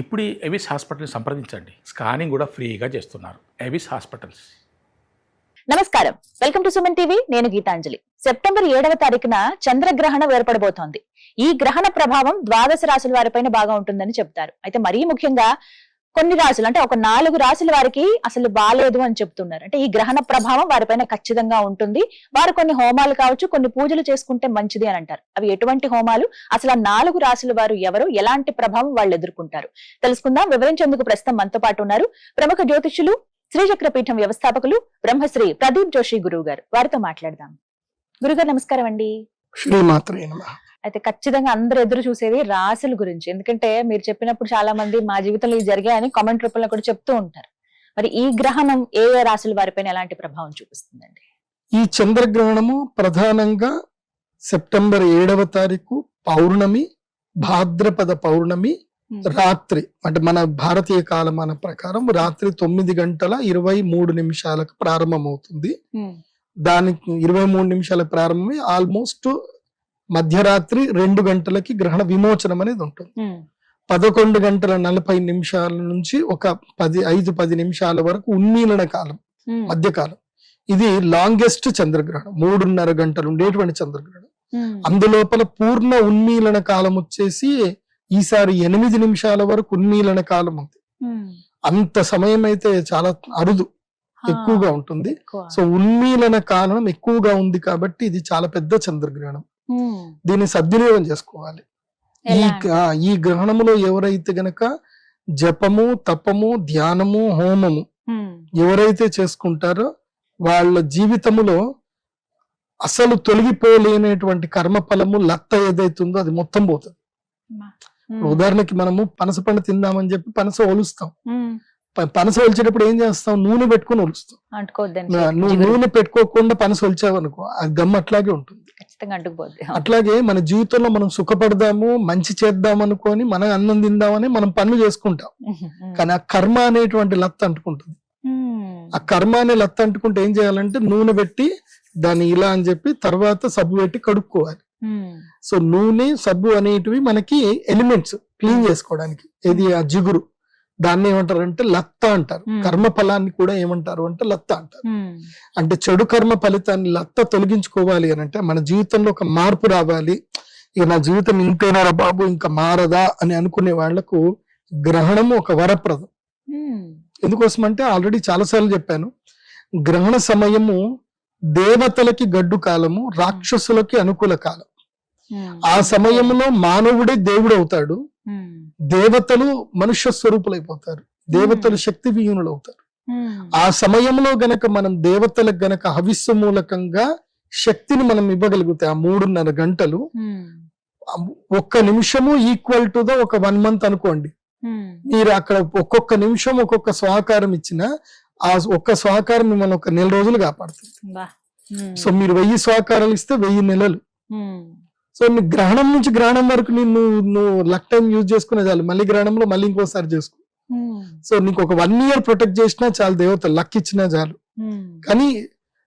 ఇప్పుడు ఎవిస్ హాస్పిటల్ని సంప్రదించండి. స్కానింగ్ కూడా ఫ్రీగా చేస్తున్నారు. Avis hospitals. నమస్కారం. Welcome to Suman TV. నేను గీతాంజలి. సెప్టెంబర్ ఏడవ తారీఖున చంద్రగ్రహణం ఏర్పడబోతోంది. ఈ గ్రహణ ప్రభావం ద్వాదశ రాశుల వారిపైన బాగా ఉంటుందని చెప్తారు అయితే మరీ ముఖ్యంగా కొన్ని రాశులు అంటే ఒక నాలుగు రాశుల వారికి అసలు బాలేదు అని చెప్తున్నారు. అంటే ఈ గ్రహణ ప్రభావం వారిపైన ఖచ్చితంగా ఉంటుంది. వారు కొన్ని హోమాలు కావచ్చు కొన్ని పూజలు చేసుకుంటే మంచిది అని అంటారు. అవి ఎటువంటి హోమాలు? అసలు ఆ నాలుగు రాశుల వారు ఎవరు? ఎలాంటి ప్రభావం వాళ్ళు ఎదుర్కొంటారు? తెలుసుకుందాం. వివరించేందుకు ప్రస్తుతం మనతో పాటు ఉన్నారు ప్రముఖ జ్యోతిష్యులు శ్రీచక్ర పీఠం వ్యవస్థాపకులు బ్రహ్మశ్రీ ప్రదీప్ జోషి గురువు గారు వారితో మాట్లాడదాం. గురుగారు నమస్కారం అండి. శ్రీమాత్రే నమ. అయితే ఖచ్చితంగా అందరు ఎదురు చూసేది రాశుల గురించి. ఎందుకంటే మీరు చెప్పినప్పుడు చాలా మంది మా జీవితంలో ఇది జరిగాయని కామెంట్ రూపంలో కూడా చెప్తూ ఉంటారు. మరి ఈ గ్రహణం ఏ ఏ రాశుల వారిపైన ఎలాంటి ప్రభావం చూపిస్తుందండి? ఈ చంద్రగ్రహణము ప్రధానంగా సెప్టెంబర్ ఏడవ తారీఖు పౌర్ణమి భాద్రపద పౌర్ణమి రాత్రి. అంటే మన భారతీయ కాలమాన ప్రకారం రాత్రి తొమ్మిది గంటల ఇరవై మూడు నిమిషాలకు ప్రారంభమవుతుంది. దానికి ఇరవై మూడు నిమిషాలకు ప్రారంభమై ఆల్మోస్ట్ మధ్యరాత్రి రెండు గంటలకి గ్రహణ విమోచనం అనేది ఉంటుంది. పదకొండు గంటల నలభై నిమిషాల నుంచి ఒక పది ఐదు పది నిమిషాల వరకు ఉన్మీలన కాలం మధ్యకాలం. ఇది లాంగెస్ట్ చంద్రగ్రహణం మూడున్నర గంటలు ఉండేటువంటి చంద్రగ్రహణం. అందులోపల పూర్ణ ఉన్మీలన కాలం వచ్చేసి ఈసారి ఎనిమిది నిమిషాల వరకు ఉన్మీలన కాలం ఉంది. అంత సమయం అయితే చాలా అరుదు ఎక్కువగా ఉంటుంది. సో ఉన్మీలన కాలం ఎక్కువగా ఉంది కాబట్టి ఇది చాలా పెద్ద చంద్రగ్రహణం. దీన్ని సద్వినియోగం చేసుకోవాలి. ఈ ఈ గ్రహణములో ఎవరైతే గనక జపము తపము ధ్యానము హోమము ఎవరైతే చేసుకుంటారో వాళ్ళ జీవితములో అసలు తొలగిపోలేనటువంటి కర్మ ఫలము లత్త ఏదైతుందో అది మొత్తం పోతుంది. ఉదాహరణకి మనము పనస పండు తిందామని చెప్పి పనస ఒలుస్తాం. పనస ఒలిచేటప్పుడు ఏం చేస్తాం? నూనె పెట్టుకొని ఒలుస్తాం. నూనె పెట్టుకోకుండా పనస ఒలిచావనుకో ఆ గమ్ అట్లాగే ఉంటుంది. ఖచ్చితంగా అంటుకుపోద్ది. అట్లాగే మన జీవితంలో మనం సుఖపడదాము మంచి చేద్దాం అనుకొని మన అన్నం తిందామని మనం పనులు చేసుకుంటాం. కానీ ఆ కర్మ అనేటువంటి లత్త అంటుకుంటుంది. ఆ కర్మ అనే లత్త అంటుకుంటే ఏం చేయాలంటే నూనె పెట్టి దాన్ని ఇలా అని చెప్పి తర్వాత సబ్బు పెట్టి కడుక్కోవాలి. సో నూనె సబ్బు అనేటివి మనకి ఎలిమెంట్స్ క్లీన్ చేసుకోవడానికి. ఇది ఆ జిగురు. దాన్ని ఏమంటారు అంటే లత్త అంటారు. కర్మ ఫలాన్ని కూడా ఏమంటారు అంటే లత్త అంటారు. అంటే చెడు కర్మ ఫలితాన్ని లత్త తొలగించుకోవాలి అని అంటే మన జీవితంలో ఒక మార్పు రావాలి. ఇక నా జీవితం ఇంతేనారా బాబు ఇంకా మారదా అని అనుకునే వాళ్ళకు గ్రహణము ఒక వరప్రదం. ఎందుకోసం అంటే ఆల్రెడీ చాలాసార్లు చెప్పాను. గ్రహణ సమయము దేవతలకి గడ్డు కాలము రాక్షసులకి అనుకూల కాలం. ఆ సమయంలో మానవుడే దేవుడు అవుతాడు. దేవతలు మనుష్య స్వరూపులైపోతారు. దేవతలు శక్తి విహీనులు అవుతారు ఆ సమయంలో గనక మనం దేవతలకు గనక హవిస్సు మూలకంగా శక్తిని మనం ఇవ్వగలిగితే ఆ మూడున్నర గంటలు ఒక్క నిమిషము ఈక్వల్ టు ద ఒక వన్ మంత్ అనుకోండి. మీరు అక్కడ ఒక్కొక్క నిమిషం ఒక్కొక్క స్వాకారం ఇచ్చిన ఆ ఒక్క స్వాకారం మిమ్మల్ని ఒక నెల రోజులు కాపాడుతుంది. సో మీరు వెయ్యి స్వాకారాలు ఇస్తే వెయ్యి నెలలు. సో నీ గ్రహణం నుంచి గ్రహణం వరకు నిన్ను నువ్వు లక్ టైం యూజ్ చేసుకునే చాలు. మళ్ళీ గ్రహణంలో మళ్ళీ ఇంకోసారి చేసుకో. సో నీకు ఒక వన్ ఇయర్ ప్రొటెక్ట్ చేసినా చాలు దేవత లక్ ఇచ్చినా చాలు. కానీ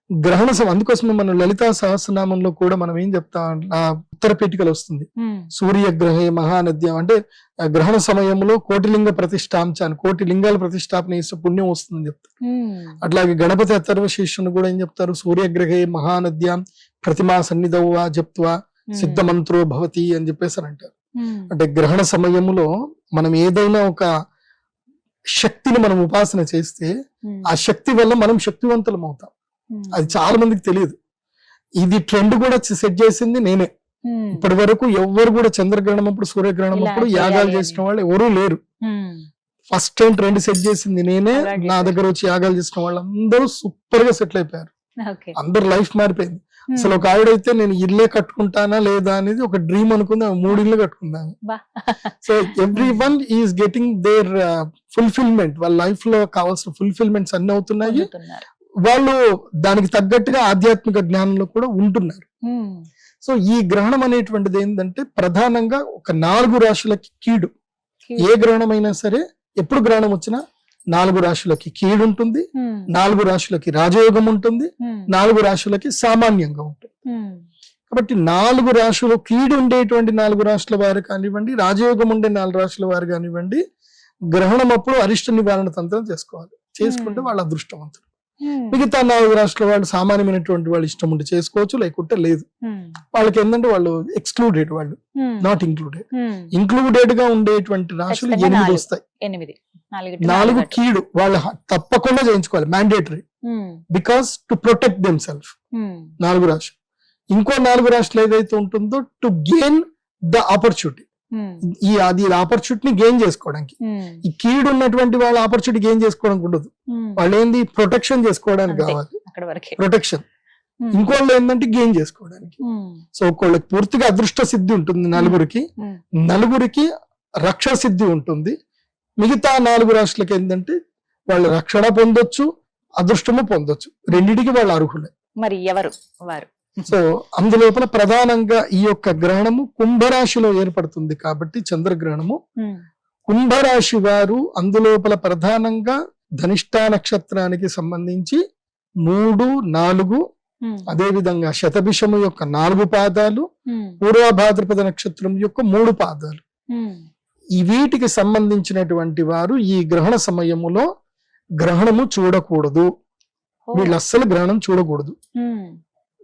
గ్రహణ సమయం అందుకోసమే మనం లలితా సహస్రనామంలో కూడా మనం ఏం చెప్తాం ఉత్తర పీఠికలు వస్తుంది. సూర్యగ్రహే మహానద్యం అంటే గ్రహణ సమయంలో కోటిలింగ ప్రతిష్టాంచ అని కోటి లింగాల ప్రతిష్టాపన చేస్తే పుణ్యం వస్తుందని చెప్తారు. అట్లాగే గణపతి అథర్వ శిష్యుని కూడా ఏం చెప్తారు? సూర్యగ్రహే మహానద్యాం ప్రతిమా సన్నిధౌవా జప్త్వా. సిద్ధమంత్రో భవతి అని చెప్పేసి అని అంటారు అంటే గ్రహణ సమయములో మనం ఏదైనా ఒక శక్తిని మనం ఉపాసన చేస్తే ఆ శక్తి వల్ల మనం శక్తివంతులం అవుతాం. అది చాలా మందికి తెలియదు. ఇది ట్రెండ్ కూడా సెట్ చేసింది నేనే. ఇప్పటి వరకు ఎవ్వరు కూడా చంద్రగ్రహణం అప్పుడు సూర్యగ్రహణం అప్పుడు యాగాలు. చేసిన వాళ్ళు ఎవరూ లేరు. ఫస్ట్ టైం ట్రెండ్ సెట్ చేసింది నేనే. నా దగ్గర వచ్చి యాగాలు చేసిన వాళ్ళు అందరూ సూపర్గా సెటిల్ అయిపోయారు. అందరు లైఫ్ మారిపోయింది. అసలు ఒక ఆవిడైతే నేను ఇల్లే కట్టుకుంటానా లేదా అనేది ఒక డ్రీమ్ అనుకుంది మూడు ఇల్లు కట్టుకుందాం. So everyone is getting their fulfilment వాళ్ళ లైఫ్లో కావాల్సిన ఫుల్ఫిల్మెంట్స్ అన్ని అవుతున్నాయి. వాళ్ళు దానికి తగ్గట్టుగా ఆధ్యాత్మిక జ్ఞానంలో కూడా ఉంటున్నారు. సో ఈ గ్రహణం అనేటువంటిది ఏంటంటే ప్రధానంగా ఒక నాలుగు రాశులకి కీడు. ఏ గ్రహణం అయినా సరే ఎప్పుడు గ్రహణం వచ్చినా నాలుగు రాశులకి కీడు ఉంటుంది ఉమ్, నాలుగు రాశులకి రాజయోగం ఉంటుంది నాలుగు రాశులకి సామాన్యంగా ఉంటుంది కాబట్టి నాలుగు రాశులు కీడు ఉండేటువంటి నాలుగు రాశుల వారు కానివ్వండి రాజయోగం ఉండే నాలుగు రాశుల వారు కానివ్వండి గ్రహణం అప్పుడు అరిష్ట నివారణ తంత్రం చేసుకోవాలి చేసుకుంటే. వాళ్ళ అదృష్టవంతులు. మిగతా నాలుగు రాష్ట్రాల వాళ్ళు సామాన్యమైనటువంటి వాళ్ళు ఇష్టం ఉంటే చేసుకోవచ్చు లేకుంటే లేదు. వాళ్ళకి ఏంటంటే వాళ్ళు ఎక్స్క్లూడెడ్ వాళ్ళు. Not included. ఇంక్లూడెడ్గా ఉండేటువంటి రాశులు ఎనిమిది. వస్తాయి ఎనిమిది నాలుగు కీడు వాళ్ళు తప్పకుండా చేయించుకోవాలి mandatory because to protect them self నాలుగు రాష్ట్రాలు. ఇంకో నాలుగు రాష్ట్రాలు ఏదైతే ఉంటుందో టు గెయిన్ ద ఆపర్చునిటీ ఈ అది ఆపర్చునిటీని గెయిన్ చేసుకోవడానికి. ఈ కీడు ఉన్నటువంటి వాళ్ళ ఆపర్చునిటీ గెయిన్ చేసుకోవడానికి ఉండదు. వాళ్ళు ఏంది? ప్రొటెక్షన్ చేసుకోవడానికి. కావాలి. ప్రొటెక్షన్ ఇంకోళ్ళు ఏంటంటే గెయిన్ చేసుకోవడానికి. సో ఒకళ్ళకి పూర్తిగా అదృష్ట సిద్ధి ఉంటుంది నలుగురికి. Hmm. నలుగురికి రక్ష సిద్ధి ఉంటుంది. మిగతా నాలుగు రాష్ట్రాలకి ఏంటంటే వాళ్ళు రక్షణ పొందొచ్చు అదృష్టము పొందొచ్చు రెండిటికి వాళ్ళు అర్హులే మరి ఎవరు వారు సో అందులోపల ప్రధానంగా ఈ యొక్క గ్రహణము కుంభరాశిలో ఏర్పడుతుంది కాబట్టి చంద్రగ్రహణము. కుంభరాశి వారు అందులోపల ప్రధానంగా ధనిష్టా నక్షత్రానికి సంబంధించి మూడు నాలుగు. అదే విధంగా శతభిషము యొక్క నాలుగు పాదాలు. పూర్వభాద్రపద నక్షత్రం యొక్క మూడు పాదాలు. ఈ వీటికి సంబంధించినటువంటి వారు ఈ గ్రహణ సమయములో గ్రహణము చూడకూడదు. వీళ్ళు అస్సలు గ్రహణం చూడకూడదు.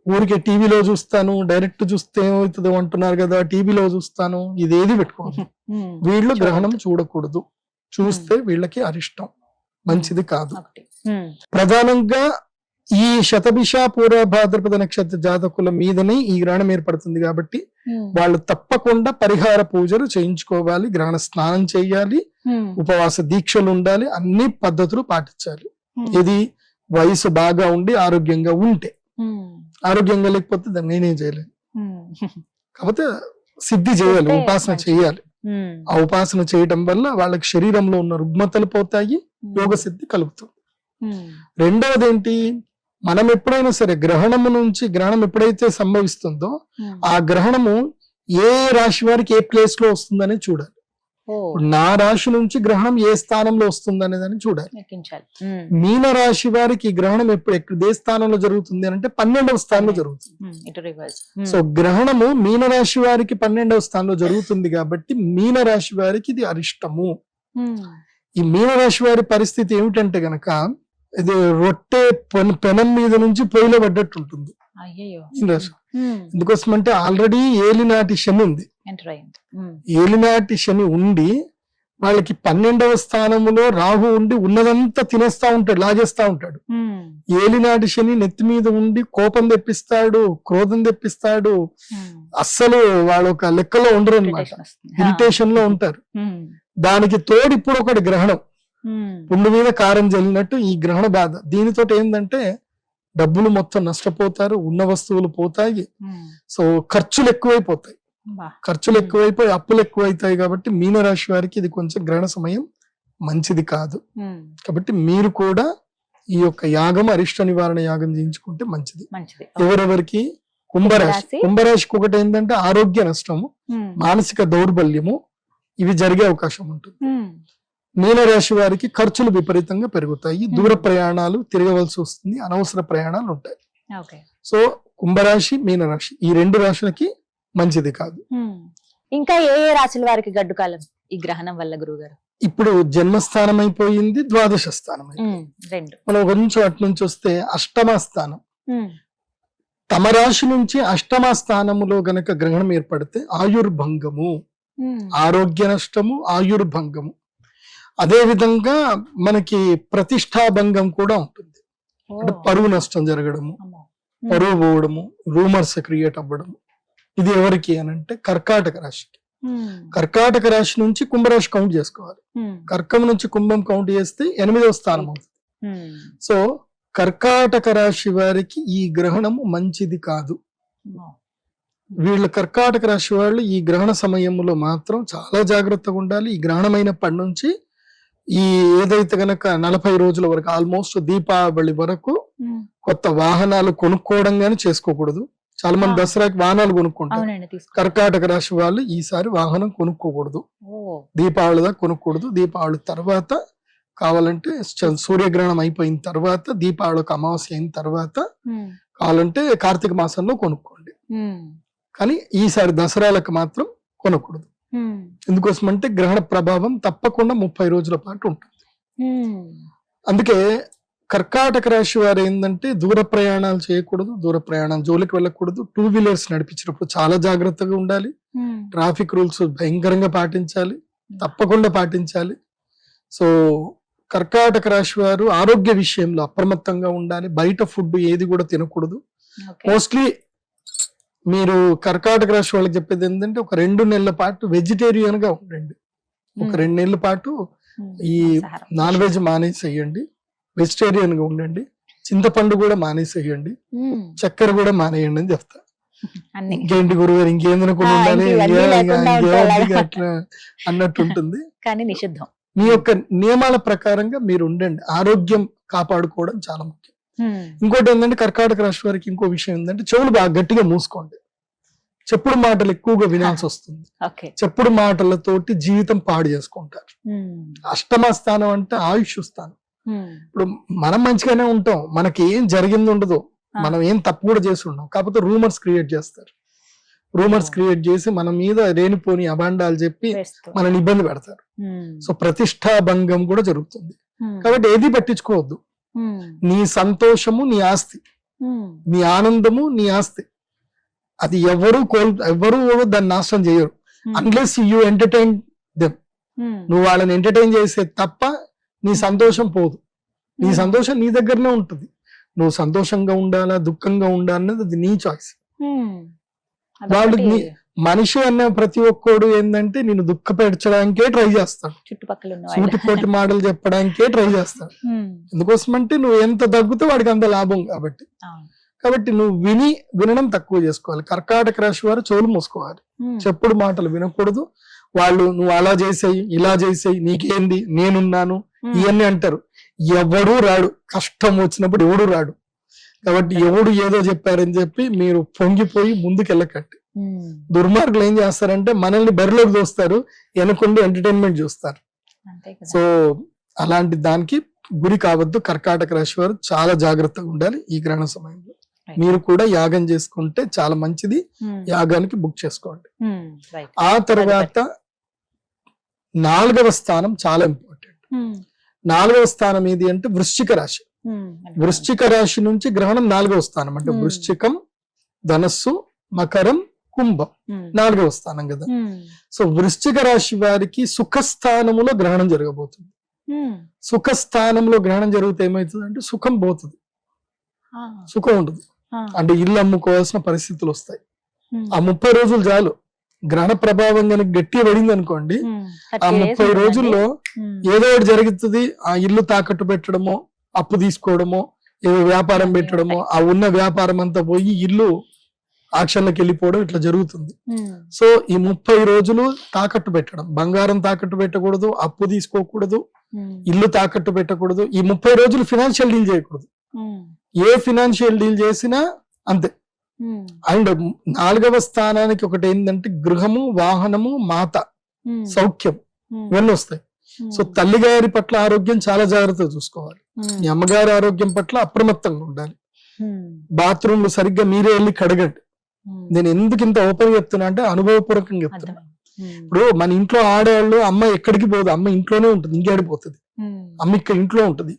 ఊరికే టీవీలో చూస్తాను డైరెక్ట్ చూస్తే ఏమవుతుందో అంటున్నారు కదా టీవీలో చూస్తాను ఇదేది పెట్టుకోవద్దు. వీళ్ళు. గ్రహణం చూడకూడదు చూస్తే వీళ్ళకి అరిష్టం మంచిది కాదు. ప్రధానంగా ఈ శతభిష పూర్వ భాద్రపద నక్షత్ర జాతకుల మీదనే ఈ గ్రహణం ఏర్పడుతుంది కాబట్టి Hmm. వాళ్ళు తప్పకుండా పరిహార పూజలు చేయించుకోవాలి గ్రహణ స్నానం చేయాలి Hmm. ఉపవాస దీక్షలు ఉండాలి అన్ని పద్ధతులు పాటించాలి Hmm. ఇది వయసు బాగా ఉండి ఆరోగ్యంగా ఉంటే. ఆరోగ్యంగా లేకపోతే దాన్ని నేనేం చేయలేను. కాకపోతే సిద్ధి చేయాలి ఉపాసన. చేయాలి. ఆ ఉపాసన చేయటం వల్ల వాళ్ళకి శరీరంలో ఉన్న రుగ్మతలు పోతాయి యోగ సిద్ధి కలుగుతుంది. రెండవది ఏంటి మనం ఎప్పుడైనా సరే గ్రహణము నుంచి గ్రహణం ఎప్పుడైతే సంభవిస్తుందో Hmm. ఆ గ్రహణము ఏ రాశి వారికి ఏ ప్లేస్లో వస్తుందని చూడాలి. నా రాశి నుంచి గ్రహణం ఏ స్థానంలో వస్తుంది అనేదాన్ని చూడాలి. లెక్కించాలి. Hmm. మీన రాశి వారికి గ్రహణం ఎప్పుడు ఎక్కడ ఏ స్థానంలో జరుగుతుంది అని అంటే పన్నెండవ స్థానంలో జరుగుతుంది. Hmm. సో గ్రహణము మీన రాశి వారికి పన్నెండవ స్థానంలో జరుగుతుంది కాబట్టి మీన రాశి వారికి ఇది అరిష్టము. ఈ మీన రాశి వారి పరిస్థితి ఏమిటంటే గనక ఇది రొట్టె పెన- పెనం మీద నుంచి పొయ్యిలో పడ్డట్టు ఉంటుంది ఎందుకోసం అంటే ఆల్రెడీ ఏలినాటి శని ఉంది. ఏలినాటి శని ఉండి వాళ్ళకి పన్నెండవ స్థానములో రాహు ఉండి ఉన్నదంతా తినేస్తా ఉంటాడు లాగేస్తా ఉంటాడు. ఏలినాటి శని నెత్తి మీద ఉండి కోపం తెప్పిస్తాడు క్రోధం తెప్పిస్తాడు. అస్సలు వాళ్ళ ఒక లెక్కలో ఉండరు అనమాట. ఇరిటేషన్లో ఉంటారు. దానికి తోడు ఇప్పుడు ఒకటి గ్రహణం. పుండు మీద కారం జల్లినట్టు ఈ గ్రహణ బాధ దీనితో ఏంటంటే డబ్బులు మొత్తం నష్టపోతారు ఉన్న వస్తువులు పోతాయి. సో ఖర్చులు ఎక్కువైపోతాయి. ఖర్చులు ఎక్కువైపోయి అప్పులు ఎక్కువైతాయి కాబట్టి మీనరాశి వారికి ఇది కొంచెం గ్రహణ సమయం మంచిది కాదు. కాబట్టి మీరు కూడా ఈ యొక్క యాగం అరిష్ట నివారణ యాగం చేయించుకుంటే మంచిది ఎవరెవరికి కుంభరాశి కుంభరాశి. కుంభరాశికి ఒకటి ఏంటంటే ఆరోగ్య నష్టము. మానసిక దౌర్బల్యము ఇవి జరిగే అవకాశం ఉంటుంది. మీనరాశి వారికి ఖర్చులు విపరీతంగా పెరుగుతాయి. దూర ప్రయాణాలు తిరగవలసి వస్తుంది. అనవసర ప్రయాణాలు ఉంటాయి. సో కుంభరాశి మీనరాశి ఈ రెండు రాశులకి మంచిది కాదు. ఇంకా ఏ ఏ రాశుల వారికి గడ్డు కాలం? ఈ గ్రహణం వల్ల గురువు గారు ఇప్పుడు జన్మస్థానం అయిపోయింది ద్వాదశ స్థానం అయిపోయింది. మనం కొంచెం అటు నుంచి వస్తే అష్టమ స్థానం. తమ రాశి నుంచి అష్టమ స్థానములో గనక గ్రహణం ఏర్పడితే ఆయుర్భంగము. ఆరోగ్య నష్టము ఆయుర్భంగము. అదే విధంగా మనకి ప్రతిష్టాభంగం కూడా ఉంటుంది అంటే. పరువు నష్టం జరగడము. పరువు పోవడము రూమర్స్ క్రియేట్ అవ్వడము ఇది ఎవరికి అని అంటే కర్కాటక రాశికి. కర్కాటక రాశి నుంచి కుంభరాశి కౌంట్ చేసుకోవాలి. కర్కం నుంచి కుంభం కౌంట్ చేస్తే ఎనిమిదవ స్థానం అవుతుంది. సో కర్కాటక రాశి వారికి ఈ గ్రహణము మంచిది కాదు. వీళ్ళ కర్కాటక రాశి వాళ్ళు ఈ గ్రహణ సమయంలో మాత్రం చాలా జాగ్రత్తగా ఉండాలి ఈ గ్రహణం అయినప్పటి నుంచి ఈ ఏదైతే గనక నలభై రోజుల వరకు ఆల్మోస్ట్ దీపావళి వరకు. కొత్త వాహనాలు కొనుక్కోవడం గాని చేసుకోకూడదు చాలా మంది. దసరాకి వాహనాలు కొనుక్కుంటారు కర్కాటక రాశి వాళ్ళు ఈసారి వాహనం కొనుక్కోకూడదు దీపావళి దాకా కొనుక్కూడదు దీపావళి తర్వాత కావాలంటే సూర్యగ్రహణం అయిపోయిన తర్వాత దీపావళికి అమావాస్య అయిన తర్వాత. కావాలంటే కార్తీక మాసంలో కొనుక్కోండి. కానీ ఈసారి దసరాలకు మాత్రం కొనకూడదు ఎందుకోసం అంటే గ్రహణ ప్రభావం తప్పకుండా ముప్పై రోజుల పాటు ఉంటుంది. ఉమ్, అందుకే కర్కాటక రాశి వారు ఏంటంటే దూర ప్రయాణాలు చేయకూడదు దూర ప్రయాణం జోలికి వెళ్ళకూడదు టూ వీలర్స్ నడిపించినప్పుడు చాలా జాగ్రత్తగా ఉండాలి. ఉమ్, ట్రాఫిక్ రూల్స్ భయంకరంగా పాటించాలి తప్పకుండా పాటించాలి. సో కర్కాటక రాశి వారు ఆరోగ్య విషయంలో అప్రమత్తంగా ఉండాలి బయట ఫుడ్ ఏది కూడా తినకూడదు. మోస్ట్లీ మీరు కర్కాటక రాశి వాళ్ళకి చెప్పేది ఏంటంటే ఒక రెండు నెలల పాటు వెజిటేరియన్గా ఉండండి. ఒక రెండు నెలల పాటు ఈ. Non veg మానేసేయండి. వెజిటేరియన్గా ఉండండి. చింతపండు కూడా మానేసేయండి. చక్కెర కూడా మానేయండి అని చెప్తా. ఇంకేంటి గురువు గారు ఇంకేం తినకుండా ఆ, ఉండాలి ఇంక ఇవన్నీ ఇంకే- లేకుండా ఇంకే- ఉంటే ఇంకే అలాగా. అట్లా అన్నట్టు ఉంటుంది కానీ నిషిద్ధం. మీ యొక్క నియమాల ప్రకారంగా మీరు ఉండండి. ఆరోగ్యం కాపాడుకోవడం చాలా ముఖ్యం. ఇంకోటి ఏంటంటే కర్కాటక రాశి వారికి ఇంకో విషయం ఏంటంటే చెవులు బాగా గట్టిగా మూసుకోండి. చెప్పుడు మాటలు ఎక్కువగా వినాల్సి వస్తుంది. చెప్పుడు మాటలతోటి జీవితం పాడు చేసుకుంటారు. అష్టమ స్థానం అంటే ఆయుష్ స్థానం. ఇప్పుడు మనం మంచిగానే ఉంటాం. మనకి ఏం జరిగింది ఉండదు. మనం ఏం తప్పు కూడా చేసి ఉండం. కాకపోతే రూమర్స్ క్రియేట్ చేస్తారు. రూమర్స్. క్రియేట్ చేసి మన మీద రేణిపోని అభాండాలు చెప్పి. మనల్ని ఇబ్బంది పెడతారు. సో ప్రతిష్టాభంగం కూడా జరుగుతుంది. కాబట్టి ఏది పట్టించుకోవద్దు. నీ సంతోషము నీ ఆస్తి. నీ ఆనందము నీ ఆస్తి. అది ఎవరు కోల్ ఎవరు దాన్ని నాశనం చేయరు. అన్లెస్ యూ ఎంటర్టైన్ ఉమ్, నువ్వు వాళ్ళని ఎంటర్టైన్ చేసే తప్ప నీ సంతోషం పోదు. నీ సంతోషం నీ దగ్గరనే ఉంటుంది. నువ్వు సంతోషంగా ఉండాలా దుఃఖంగా ఉండాలన్నది అది నీ చాయిస్ ఉమ్. మనిషి అనే ప్రతి ఒక్కడు ఏంటంటే నేను దుఃఖపెట్టడానికే ట్రై చేస్తాడు. చుట్టుపక్కల సూటిపోటి మాటలు చెప్పడానికే ట్రై చేస్తాడు. ఉమ్, ఎందుకోసం అంటే నువ్వు ఎంత దగ్గుతే వాడికి అంత లాభం కాబట్టి. కాబట్టి నువ్వు విని వినడం తక్కువ చేసుకోవాలి. కర్కాటక రాశి వారు చెవులు మూసుకోవాలి. చెప్పుడు మాటలు వినకూడదు. వాళ్ళు నువ్వు అలా చేసేయి ఇలా చేసేయి నీకేంది? నేనున్నాను. ఇవన్నీ అంటారు. ఎవడు రాడు. కష్టం వచ్చినప్పుడు ఎవడు రాడు. కాబట్టి ఎవడు ఏదో చెప్పారని చెప్పి మీరు పొంగిపోయి ఉమ్, దుర్మార్గులు ఏం చేస్తారంటే మనల్ని బరిలోకి దోస్తారు వెనకుండి ఎంటర్టైన్మెంట్ చూస్తారు. సో అలాంటి దానికి గురి కావద్దు. కర్కాటక రాశి వారు చాలా జాగ్రత్తగా ఉండాలి ఈ గ్రహణ సమయంలో. మీరు కూడా యాగం చేసుకుంటే చాలా మంచిది. యాగానికి బుక్ చేసుకోండి. ఆ తర్వాత నాలుగవ స్థానం చాలా ఇంపార్టెంట్ నాలుగవ స్థానం ఏది అంటే వృశ్చిక రాశి. వృశ్చిక రాశి నుంచి గ్రహణం నాలుగవ స్థానం. అంటే. వృశ్చికం ధనస్సు మకరం కుంభం నాలుగవ స్థానం కదా. సో వృశ్చిక రాశి వారికి సుఖ స్థానములో గ్రహణం జరగబోతుంది. ఉమ్, సుఖ స్థానంలో గ్రహణం జరిగితే ఏమవుతుంది అంటే సుఖం పోతుంది. సుఖం ఉండదు అంటే ఇల్లు అమ్ముకోవాల్సిన పరిస్థితులు వస్తాయి. ఆ ముప్పై రోజులు చాలు. గ్రహణ ప్రభావం కనుక గట్టిగా పడింది అనుకోండి ఆ 30 days ముప్పై. రోజుల్లో ఏదో ఒకటి జరుగుతుంది. ఆ ఇల్లు తాకట్టు పెట్టడమో అప్పు తీసుకోవడమో ఏదో వ్యాపారం పెట్టడమో ఆ ఉన్న వ్యాపారం అంతా పోయి ఇల్లు ఆక్షన్లకు వెళ్ళిపోవడం ఇట్లా జరుగుతుంది. ఉమ్, సో ఈ ముప్పై రోజులు తాకట్టు పెట్టడం. బంగారం తాకట్టు పెట్టకూడదు అప్పు తీసుకోకూడదు ఉమ్, ఇల్లు తాకట్టు పెట్టకూడదు. ఈ ముప్పై రోజులు ఫినాన్షియల్ డీల్ చేయకూడదు. ఉమ్, ఏ ఫినాన్షియల్ డీల్ చేసినా అంతే. అండ్ నాలుగవ స్థానానికి ఒకటి ఏంటంటే గృహము వాహనము మాత. సౌఖ్యం. ఇవన్నీ వస్తాయి. సో తల్లిగారి పట్ల ఆరోగ్యం చాలా జాగ్రత్తగా చూసుకోవాలి. మీ అమ్మగారి ఆరోగ్యం పట్ల అప్రమత్తంగా ఉండాలి. బాత్రూమ్లు సరిగ్గా మీరే వెళ్ళి కడగండి. నేను ఎందుకు ఇంత ఓపెన్ చెప్తున్నా అంటే అనుభవపూర్వకంగా చెప్తున్నా. ఇప్పుడు మన ఇంట్లో ఆడవాళ్ళు అమ్మ ఎక్కడికి పోదు అమ్మ ఇంట్లోనే ఉంటుంది ఇంకేడిపోతుంది అమ్మ ఇక్కడ ఇంట్లో ఉంటుంది.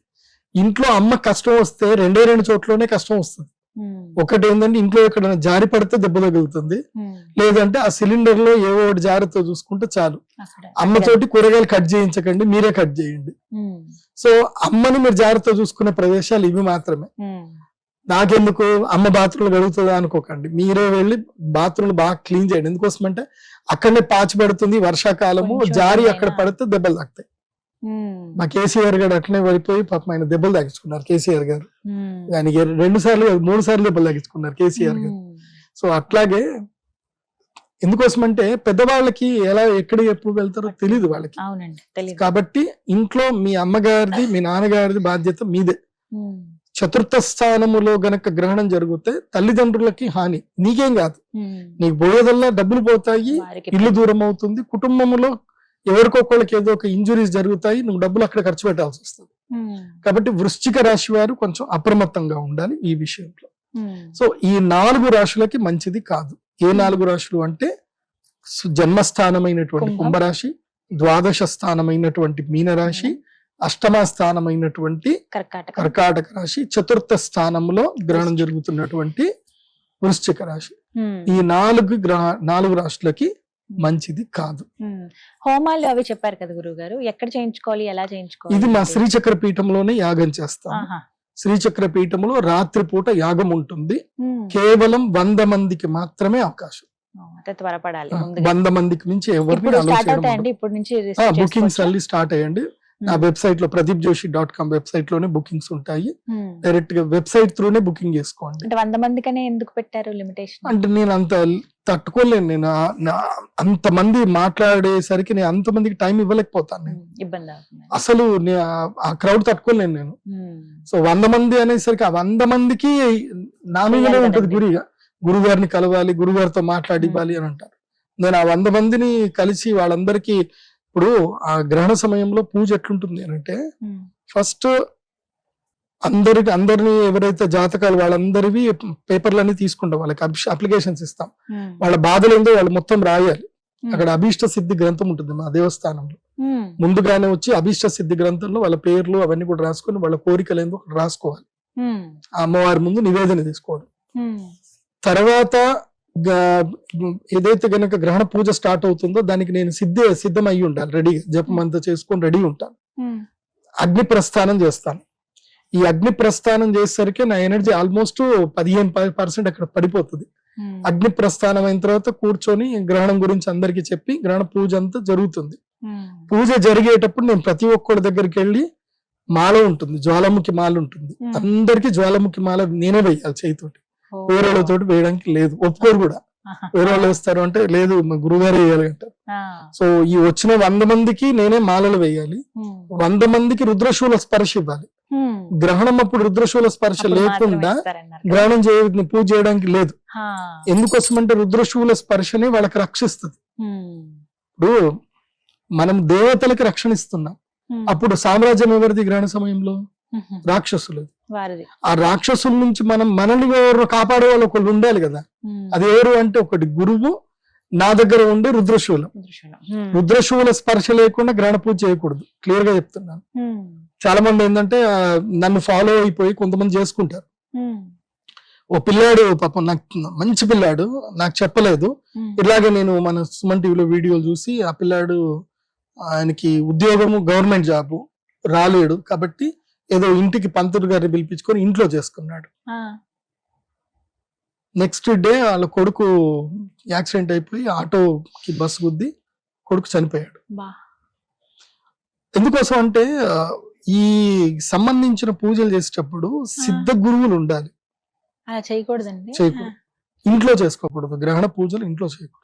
ఇంట్లో అమ్మ కష్టం వస్తే రెండే రెండు చోట్లనే కష్టం వస్తుంది. ఒకటి ఏంటంటే ఇంట్లో ఎక్కడైనా జారి పడితే దెబ్బ తగులుతుంది. లేదంటే ఆ సిలిండర్లో ఏవో ఒకటి జాగ్రత్త చూసుకుంటే చాలు. అక్కడే. అమ్మతోటి కూరగాయలు కట్ చేయించకండి మీరే కట్ చేయండి. సో అమ్మని మీరు జాగ్రత్త చూసుకునే ప్రదేశాలు ఇవి మాత్రమే. నాకెందుకు? అమ్మ బాత్రూమ్ కడుగుతుందా అనుకోకండి. మీరే వెళ్ళి బాత్రూమ్ బాగా క్లీన్ చేయండి. ఎందుకోసం అంటే అక్కడనే పాచి పడుతుంది వర్షాకాలము జారి అక్కడ పడితే దెబ్బలు తాకుతాయి. మా కేసీఆర్ గారు అట్లనే పడిపోయి పాపం ఆయన దెబ్బలు తాగించుకున్నారు కేసీఆర్ గారు. ఆయనకి రెండు సార్లు మూడు సార్లు దెబ్బలు తాగించుకున్నారు కేసీఆర్ గారు. సో అట్లాగే ఎందుకోసం అంటే పెద్దవాళ్ళకి ఎలా ఎక్కడ ఎప్పుడు వెళ్తారో తెలియదు వాళ్ళకి. కాబట్టి ఇంట్లో మీ అమ్మగారిది మీ నాన్నగారిది బాధ్యత మీదే. చతుర్థ స్థానములో గనక గ్రహణం జరిగితే తల్లిదండ్రులకి హాని. నీకేం కాదు. నీకు పోయేదల్లా డబ్బులు పోతాయి ఇల్లు దూరం అవుతుంది. కుటుంబంలో ఎవరికొకళ్ళకి ఏదో ఒక ఇంజురీస్ జరుగుతాయి నువ్వు డబ్బులు అక్కడ ఖర్చు పెట్టాల్సి వస్తుంది. కాబట్టి వృశ్చిక రాశి వారు కొంచెం అప్రమత్తంగా ఉండాలి ఈ విషయంలో. సో ఈ నాలుగు రాశులకి మంచిది కాదు. ఏ నాలుగు రాశులు అంటే జన్మస్థానమైనటువంటి కుంభం. కుంభరాశి ద్వాదశ స్థానమైనటువంటి మీనరాశి అష్టమ స్థానమైనటువంటి కర్కాటక. కర్కాటక రాశి చతుర్థ స్థానంలో గ్రహణం జరుగుతున్నటువంటి వృశ్చిక రాశి. ఈ నాలుగు గ్రహ నాలుగు రాశులకి మంచిది కాదు. హోమాలు అవి చెప్పారు కదా గురువు గారు ఎక్కడ చేయించుకోవాలి ఎలా చేయించుకోవాలి? ఇది మా శ్రీచక్ర పీఠంలోనే యాగం చేస్తాం. శ్రీచక్ర పీఠంలో రాత్రిపూట యాగం ఉంటుంది. కేవలం వంద మందికి మాత్రమే అవకాశం. త్వరపడాలి వంద మందికి మించి ఎవరిని బుకింగ్స్? అల్లి స్టార్ట్ అయ్యండి. నా ఉమ్. వెబ్సైట్లో ప్రదీప్ జోషి డాట్ కామ్ వెబ్సైట్లోనే బుకింగ్స్ ఉంటాయి. ఉమ్. డైరెక్ట్గా వెబ్సైట్ త్రూనే బుకింగ్ చేసుకోండి. అంటే వంద మందికనే ఎందుకు పెట్టారు లిమిటేషన్? అంటే నేను అంత తట్టుకోలేను. నేను ఆ- నా- అంతమంది మాట్లాడేసరికి నేను అంతమందికి టైం ఇవ్వలేకపోతాను నేను. ఇబ్బంది అవుతుంది. అసలు ఆ- ఆ క్రౌడ్ తట్టుకోలేను నేను. సో వంద మంది అనేసరికి ఆ వంద మందికి నా మీదనే ఉంటుంది కదండి. గురి గురుగారిని కలవాలి గురుగారితో మాట్లాడి ఇవ్వాలి అని అంటారు. నేను ఆ వంద మందిని కలిసి వాళ్ళందరికీ ఇప్పుడు ఆ గ్రహణ సమయంలో పూజ ఎట్లుంటుంది అని అంటే. ఫస్ట్ అందరికి అందరిని ఎవరైతే జాతకాలు వాళ్ళందరివి పేపర్లన్నీ తీసుకుంటాం వాళ్ళకి అప్లికేషన్స్ ఇస్తాం. వాళ్ళ బాధలు ఏందో వాళ్ళు మొత్తం రాయాలి. అక్కడ అభీష్ట సిద్ధి గ్రంథం ఉంటుంది మా దేవస్థానంలో. ముందుగానే వచ్చి అభీష్ట సిద్ధి గ్రంథంలో వాళ్ళ పేర్లు అవన్నీ కూడా రాసుకొని వాళ్ళ కోరికలు ఏందో రాసుకోవాలి. ఆ అమ్మవారి ముందు నివేదన తీసుకోవడం. తర్వాత ఏదైతే గనక గ్రహణ పూజ స్టార్ట్ అవుతుందో దానికి నేను సిద్ధ సిద్ధం అయ్యి ఉండాలి రెడీగా జపం అంతా చేసుకొని రెడీ ఉంటాను. అగ్ని ప్రస్థానం చేస్తాను ఈ అగ్ని ప్రస్థానం చేసేసరికి నా ఎనర్జీ ఆల్మోస్ట్ పదిహేను పర్సెంట్ అక్కడ పడిపోతుంది. అగ్ని ప్రస్థానం అయిన తర్వాత కూర్చొని గ్రహణం గురించి అందరికి చెప్పి గ్రహణ పూజ అంతా జరుగుతుంది. పూజ జరిగేటప్పుడు నేను ప్రతి ఒక్కరి దగ్గరికి వెళ్ళి మాల ఉంటుంది జ్వాలాముఖి మాల ఉంటుంది. అందరికి జ్వాలాముఖి మాల నేనే వేయాలి చేయితోటి ఓ. వేరే వాళ్ళతోటి వేయడానికి లేదు ఒప్పుకోరు కూడా. వేరే వాళ్ళు వేస్తారు అంటే లేదు మా గురుగారు వేయాలి అంటారు. సో ఈ వచ్చిన వంద మందికి నేనే మాలలు వేయాలి. వంద మందికి రుద్రశూల స్పర్శ ఇవ్వాలి. గ్రహణం అప్పుడు రుద్రశూల స్పర్శ లేకుండా. గ్రహణం చేయ పూజ చేయడానికి లేదు. ఎందుకోసమంటే రుద్రశూల స్పర్శనే వాళ్ళకి రక్షిస్తుంది. ఇప్పుడు మనం దేవతలకి రక్షణ ఇస్తున్నాం. అప్పుడు సామ్రాజ్యం ఎవరిది గ్రహణ సమయంలో. రాక్షసులు. వారిది. ఆ రాక్షసుల నుంచి మనం మనల్ని ఎవరు కాపాడే వాళ్ళు ఒకళ్ళు ఉండాలి కదా. అది ఎవరు అంటే ఒకటి గురువు నా దగ్గర ఉండే రుద్రశూలం. రుద్రశూల. స్పర్శ లేకుండా గ్రహణ పూజ చేయకూడదు. క్లియర్గా చెప్తున్నాను. చాలా మంది ఏంటంటే నన్ను ఫాలో అయిపోయి కొంతమంది చేసుకుంటారు. ఓ పిల్లాడు పాపం నాకు మంచి పిల్లాడు నాకు చెప్పలేదు. ఇలాగే నేను మన సుమన్ టీవీలో వీడియోలు చూసి ఆ పిల్లాడు ఆయనకి ఉద్యోగము గవర్నమెంట్ జాబ్ రాలేడు. కాబట్టి ఏదో ఇంటికి పంతులు గారిని పిలిపించుకొని ఇంట్లో చేసుకున్నాడు. నెక్స్ట్ డే వాళ్ళ కొడుకు యాక్సిడెంట్ అయిపోయి ఆటోకి బస్సు గుద్ది కొడుకు చనిపోయాడు. ఎందుకోసం అంటే ఈ సంబంధించిన పూజలు చేసేటప్పుడు సిద్ధ గురువులు ఉండాలి. చేయకూడదండి? చేయకూడదు. ఇంట్లో చేసుకోకూడదు. గ్రహణ పూజలు ఇంట్లో చేయకూడదు.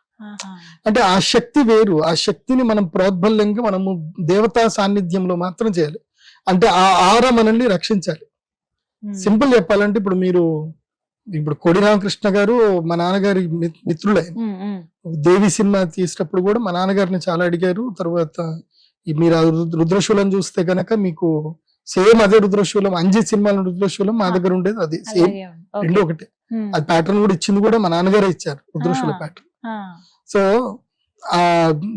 అంటే ఆ శక్తి వేరు. ఆ శక్తిని మనం ప్రోద్బల్యంగా మనము దేవతా సాన్నిధ్యంలో మాత్రం చేయాలి. అంటే ఆ ఆర మనల్ని రక్షించాలి ఉమ్. సింపుల్ చెప్పాలంటే ఇప్పుడు మీరు ఇప్పుడు కొడి రామకృష్ణ గారు మా నాన్నగారి మిత్రులే ఉమ్. ఉమ్. దేవి సినిమా తీసేటప్పుడు కూడా మా నాన్నగారిని చాలా అడిగారు తర్వాత మీరు రుద్రశూలం చూస్తే గనక మీకు సేమ్ అదే రుద్రశూలం అంజీ సినిమాలో రుద్రశూలం మా దగ్గర ఉండేది అది సేమ్. రెండు ఒకటే. అది ప్యాటర్న్ కూడా ఇచ్చింది కూడా మా నాన్నగారే ఇచ్చారు రుద్రశూల. ప్యాటర్న్ ఆ. సో ఆ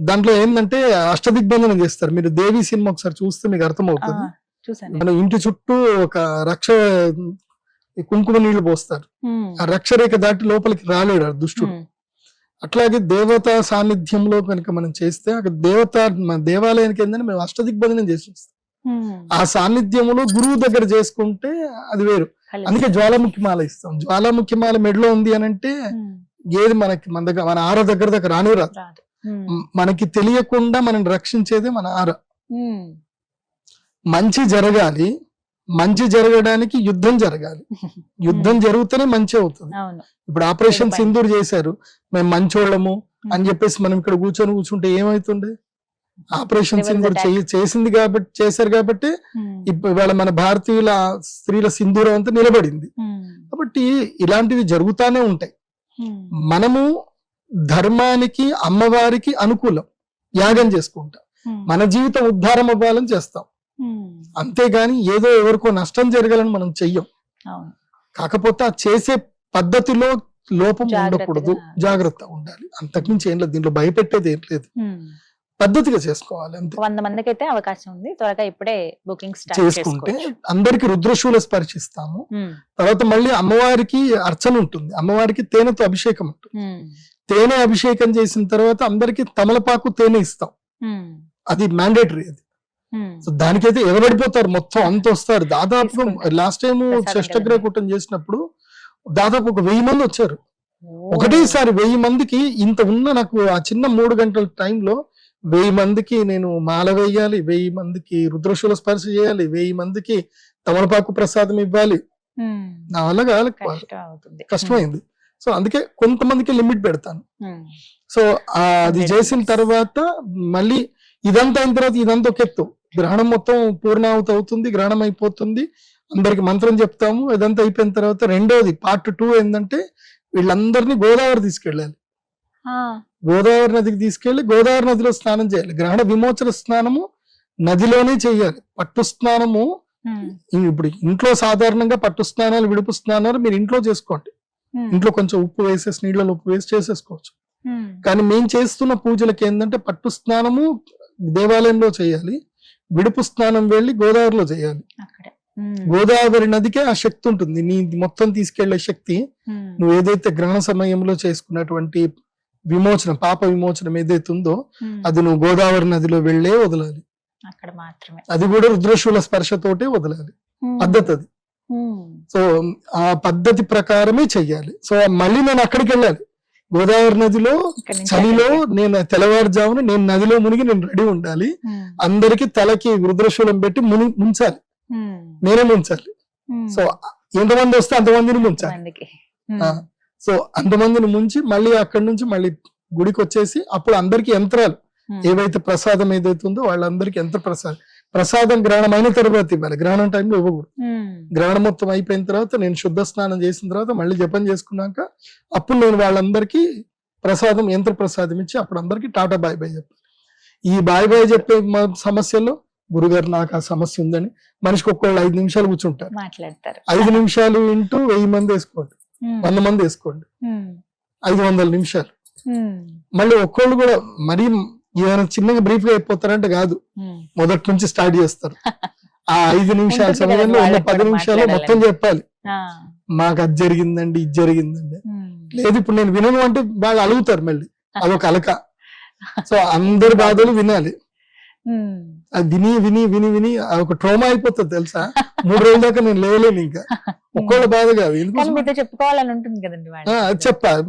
దాంట్లో ఏంటంటే అష్టదిగ్బంధనం చేస్తారు మీరు దేవి సినిమా ఒకసారి చూస్తే మీకు. అర్థమవుతుంది చూసాను మన ఇంటి చుట్టూ ఒక రక్ష కుంకుమ నీళ్ళు పోస్తారు. ఆ రక్షరేఖ దాటి లోపలికి రాలేడు ఆ దుష్టుడు. అట్లాగే దేవతా సాన్నిధ్యంలో కనుక మనం చేస్తే అక్కడ దేవత మన దేవాలయానికి ఏంటంటే మేము అష్టదిగ్బంధనం చేసి. ఆ సాన్నిధ్యంలో గురువు దగ్గర చేసుకుంటే అది వేరు. అందుకే జ్వాలాముఖి మాల ఇస్తాం జ్వాలాముఖి మాల మెడలో ఉంది అని అంటే. ఏది మనకి మన దగ్గర మన ఆర దగ్గర దగ్గర రాని రాదు మనకి తెలియకుండా మనం రక్షించేదే మన ఆర. మంచి జరగాలి మంచి జరగడానికి యుద్ధం జరగాలి. యుద్ధం జరిగితేనే మంచి అవుతుంది. ఇప్పుడు ఆపరేషన్. సింధూర్ చేశారు. మేము మంచోళ్ళము అని చెప్పేసి మనం ఇక్కడ కూర్చొని కూర్చుంటే ఏమవుతుండే ఆపరేషన్ సింధూర్ చేసింది కాబట్టి చేశారు కాబట్టి ఇవాళ మన భారతీయుల స్త్రీల సింధూరం అంతా నిలబడింది. కాబట్టి ఇలాంటివి జరుగుతానే ఉంటాయి. మనము ధర్మానికి అమ్మవారికి అనుకూలం. యాగం చేసుకుంటాం. మన జీవితం ఉద్ధారం అవ్వాలని చేస్తాం. అంతేగాని ఏదో ఎవరికో నష్టం జరగాలని మనం చెయ్యం. కాకపోతే ఆ చేసే పద్ధతిలో లోపం ఉండకూడదు. జాగ్రత్త ఉండాలి. అంతకుమించి ఏం లేదు. దీంట్లో భయపెట్టేది ఏం లేదు. ఉమ్. పద్ధతిగా చేసుకోవాలి అంతే. వంద మందికి అయితే అవకాశం ఉంది. త్వరగా ఇప్పుడే బుకింగ్ చేసుకుంటే అందరికి రుద్రశూల స్పర్శిస్తాము. ఉమ్, తర్వాత మళ్ళీ అమ్మవారికి అర్చన ఉంటుంది. అమ్మవారికి తేనెతో అభిషేకం ఉంటుంది. తేనె అభిషేకం చేసిన తర్వాత అందరికి తమలపాకు తేనె ఇస్తాం. అది మ్యాండేటరీ అది. సో దానికైతే ఎగబడిపోతారు. మొత్తం అంత వస్తారు. దాదాపు. లాస్ట్ టైం ప్రసాదం షష్టగ్రహ కదండి. కూటం చేసినప్పుడు దాదాపు ఒక వెయ్యి మంది వచ్చారు. ఒకటేసారి వెయ్యి మందికి ఇంత ఉన్న నాకు ఆ చిన్న మూడు గంటల టైంలో వెయ్యి మందికి నేను మాల వేయాలి వెయ్యి మందికి రుద్రశూల స్పర్శ చేయాలి వెయ్యి మందికి తమలపాకు ప్రసాదం ఇవ్వాలి. ఉమ్, నా వల్ల కష్టమైంది. సో అందుకే కొంతమందికి లిమిట్ పెడతాను. ఉమ్, సో అది చేసిన. తర్వాత మళ్ళీ ఇదంతా అయిన తర్వాత ఇదంతా ఒక ఎత్తు. గ్రహణం మొత్తం పూర్ణాహుతి అవుతుంది గ్రహణం అయిపోతుంది అందరికి మంత్రం చెప్తాము. ఇదంతా అయిపోయిన తర్వాత రెండోది పార్ట్ టూ ఏంటంటే వీళ్ళందరినీ గోదావరి తీసుకెళ్ళాలి. గోదావరి నదికి తీసుకెళ్ళి గోదావరి నదిలో స్నానం చేయాలి. గ్రహణ విమోచన స్నానము నదిలోనే చేయాలి. పట్టు స్నానము ఇప్పుడు ఇంట్లో సాధారణంగా పట్టు స్నానాలు విడుపు స్నానాలు మీరు ఇంట్లో చేసుకోండి. ఇంట్లో కొంచెం ఉప్పు వేసేసి నీళ్ళలో ఉప్పు వేసి చేసేసుకోవచ్చు. కానీ మేము చేస్తున్న పూజలకి ఏంటంటే పట్టు స్నానము దేవాలయంలో చేయాలి. విడుపు స్నానం వెళ్ళి గోదావరిలో చేయాలి. గోదావరి నదికే ఆ శక్తి ఉంటుంది. నీ మొత్తం తీసుకెళ్ళే శక్తి నువ్వు ఏదైతే గ్రహణ సమయంలో చేసుకున్నటువంటి విమోచనం పాప విమోచనం ఏదైతే ఉందో అది నువ్వు గోదావరి నదిలో వెళ్ళే వదలాలి. అక్కడ మాత్రమే. అది కూడా రుద్రశూల స్పర్శతోటే వదలాలి. పద్ధతి అది. సో ఆ పద్ధతి ప్రకారమే చెయ్యాలి. సో మళ్ళీ నేను అక్కడికి వెళ్ళాలి. గోదావరి నదిలో చలిలో. నేను తెల్లవారుజామున నేను నదిలో మునిగి నేను రెడీ ఉండాలి. అందరికి తలకి రుద్రశూలం పెట్టి ముని ముంచాలి. నేనే ముంచాలి. సో ఎంతమంది వస్తే అంతమందిని ముంచాలి. సో అంతమందిని ముంచి మళ్ళీ అక్కడి నుంచి మళ్ళీ గుడికి వచ్చేసి అప్పుడు అందరికి యంత్రాలు ఏవైతే ప్రసాదం ఏదైతే ఉందో వాళ్ళందరికి యంత్ర ప్రసాదం. ప్రసాదం గ్రహణం అయిన తర్వాత ఇవ్వాలి. గ్రహణం టైంలో ఇవ్వకూడదు. గ్రహణం మొత్తం అయిపోయిన తర్వాత నేను శుద్ధ స్నానం చేసిన తర్వాత మళ్ళీ జపం చేసుకున్నాక అప్పుడు నేను వాళ్ళందరికీ ప్రసాదం యంత్ర ప్రసాదం ఇచ్చి అప్పుడు అందరికి టాటా బాయ్ బాయ్ చెప్పాలి ఈ బాయ్ బాయ్ చెప్పే సమస్యల్లో గురుగారు నాకు ఆ సమస్య ఉందని మనిషికి ఒక్కళ్ళు ఐదు నిమిషాలు కూర్చుంటారు. మాట్లాడతారు. ఐదు నిమిషాలు ఇంటూ వెయ్యి మంది వేసుకోండి. వంద మంది వేసుకోండి. ఐదు వందల నిమిషాలు. మళ్ళీ ఒక్కళ్ళు కూడా మరీ ఏమైనా చిన్నగా బ్రీఫ్గా అయిపోతారంటే కాదు. మొదటి నుంచి స్టార్ట్ చేస్తారు. ఆ ఐదు నిమిషాల సమయంలో ఉన్న పది నిమిషాలు మొత్తం. చెప్పాలి. మాకు అది జరిగిందండి ఇది జరిగిందండి. లేదు ఇప్పుడు నేను వినను అంటే బాగా అలుగుతారు మళ్ళీ. అదొక అలక. సో అందరి బాధలు వినాలి. అది విని విని విని విని ఒక ట్రోమా అయిపోతుంది తెలుసా? మూడు రోజుల దాకా నేను లేవలేను ఇంకా. ఒక్కోళ్ళ బాధ కాదు చెప్పుకోవాలని ఉంటుంది కదండి చెప్పాలి.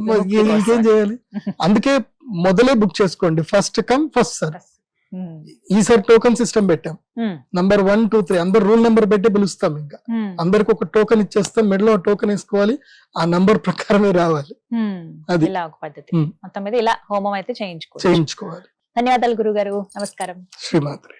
ఇంకేం. చేయాలి? అందుకే మొదలే బుక్ చేసుకోండి. ఫస్ట్ కమ్ ఫస్ట్ సర్ ఈసారి టోకన్ సిస్టమ్ పెట్టాం నంబర్ వన్ టూ త్రీ అందరు రూల్ నెంబర్ పెట్టి పిలుస్తాం ఇంకా. ఉమ్, అందరికి ఒక టోకెన్ ఇచ్చేస్తాం. మెడలో టోకెన్ వేసుకోవాలి. ఆ నంబర్ ప్రకారమే రావాలి. ఉమ్. అది. ఇలా ఒక పద్ధతి. ఉమ్. మొత్తం మీద ఇలా హోమం అయితే చేయించుకోవచ్చు. చేయించుకోవాలి. ధన్యవాదాలు గురుగారు. నమస్కారం. శ్రీమాత్రి.